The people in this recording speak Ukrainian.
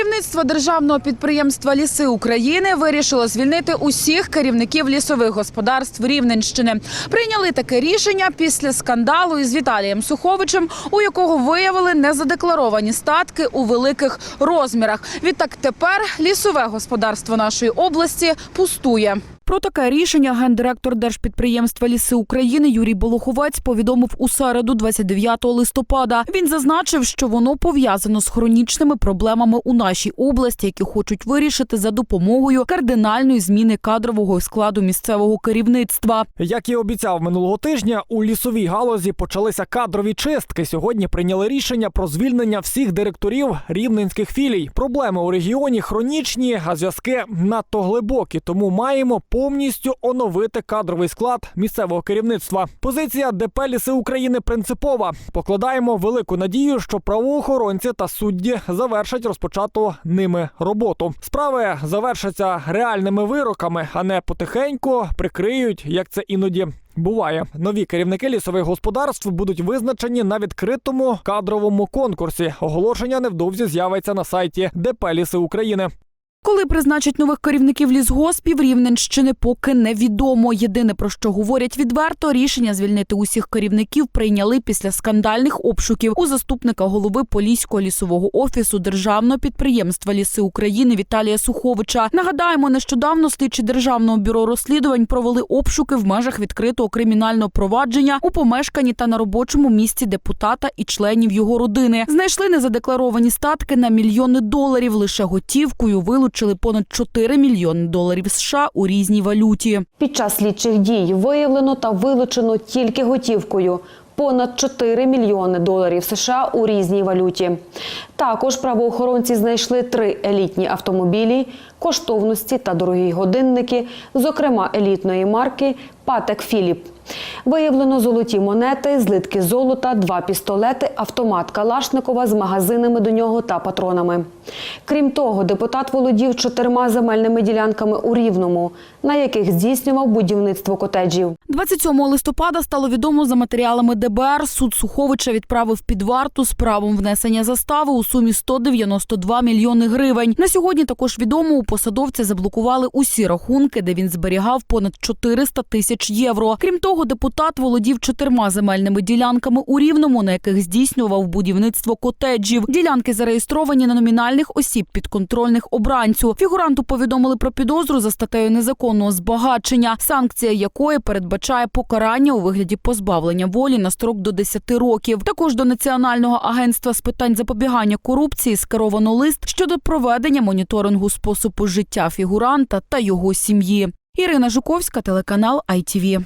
Керівництво державного підприємства Ліси України вирішило звільнити усіх керівників лісових господарств Рівненщини. Прийняли таке рішення після скандалу із Віталієм Суховичем, у якого виявили незадекларовані статки у великих розмірах. Відтак тепер лісове господарство нашої області пустує. Про таке рішення гендиректор держпідприємства Ліси України Юрій Болоховець повідомив у середу, 29 листопада. Він зазначив, що воно пов'язано з хронічними проблемами у нашій області, які хочуть вирішити за допомогою кардинальної зміни кадрового складу місцевого керівництва. Як і обіцяв минулого тижня, у лісовій галузі почалися кадрові чистки. Сьогодні прийняли рішення про звільнення всіх директорів рівненських філій. Проблеми у регіоні хронічні, а зв'язки надто глибокі. Тому маємо повністю оновити кадровий склад місцевого керівництва. Позиція ДП «Ліси України принципова. Покладаємо велику надію, що правоохоронці та судді завершать розпочату ними роботу. Справи завершаться реальними вироками, а не потихеньку прикриють, як це іноді. Буває, нові керівники лісових господарств будуть визначені на відкритому кадровому конкурсі. Оголошення невдовзі з'явиться на сайті ДП «Ліси України. Коли призначать нових керівників лісгоспів Рівненщини, поки невідомо. Єдине про що говорять відверто, рішення звільнити усіх керівників прийняли після скандальних обшуків у заступника голови Поліського лісового офісу державного підприємства Ліси України Віталія Суховича. Нагадаємо, нещодавно слідчі державного бюро розслідувань провели обшуки в межах відкритого кримінального провадження у помешканні та на робочому місці депутата і членів його родини. Знайшли незадекларовані статки на мільйони доларів. Лише готівкою вилучили понад 4 мільйони доларів США у різній валюті. Під час слідчих дій виявлено та вилучено тільки готівкою понад 4 мільйони доларів США у різній валюті. Також правоохоронці знайшли три елітні автомобілі, коштовності та дорогі годинники, зокрема елітної марки Патек Філіп. Виявлено золоті монети, злитки золота, два пістолети, автомат Калашникова з магазинами до нього та патронами. Крім того, депутат володів чотирма земельними ділянками у Рівному, на яких здійснював будівництво котеджів. 27 листопада стало відомо за матеріалами ДБР. Суд Суховича відправив під варту з правом внесення застави у сумі 192 мільйони гривень. На сьогодні також відомо, у посадовця заблокували усі рахунки, де він зберігав понад 400 тисяч євро. Крім того, депутат володів чотирма земельними ділянками у Рівному, на яких здійснював будівництво котеджів. Ділянки зареєстровані на номінальних осіб підконтрольних обранцю. Фігуранту повідомили про підозру за статтею незаконного збагачення, санкція якої передбачає покарання у вигляді позбавлення волі на строк до 10 років. Також до Національного агентства з питань запобігання корупції скеровано лист щодо проведення моніторингу способу життя фігуранта та його сім'ї. Ірина Жуковська, телеканал ITV.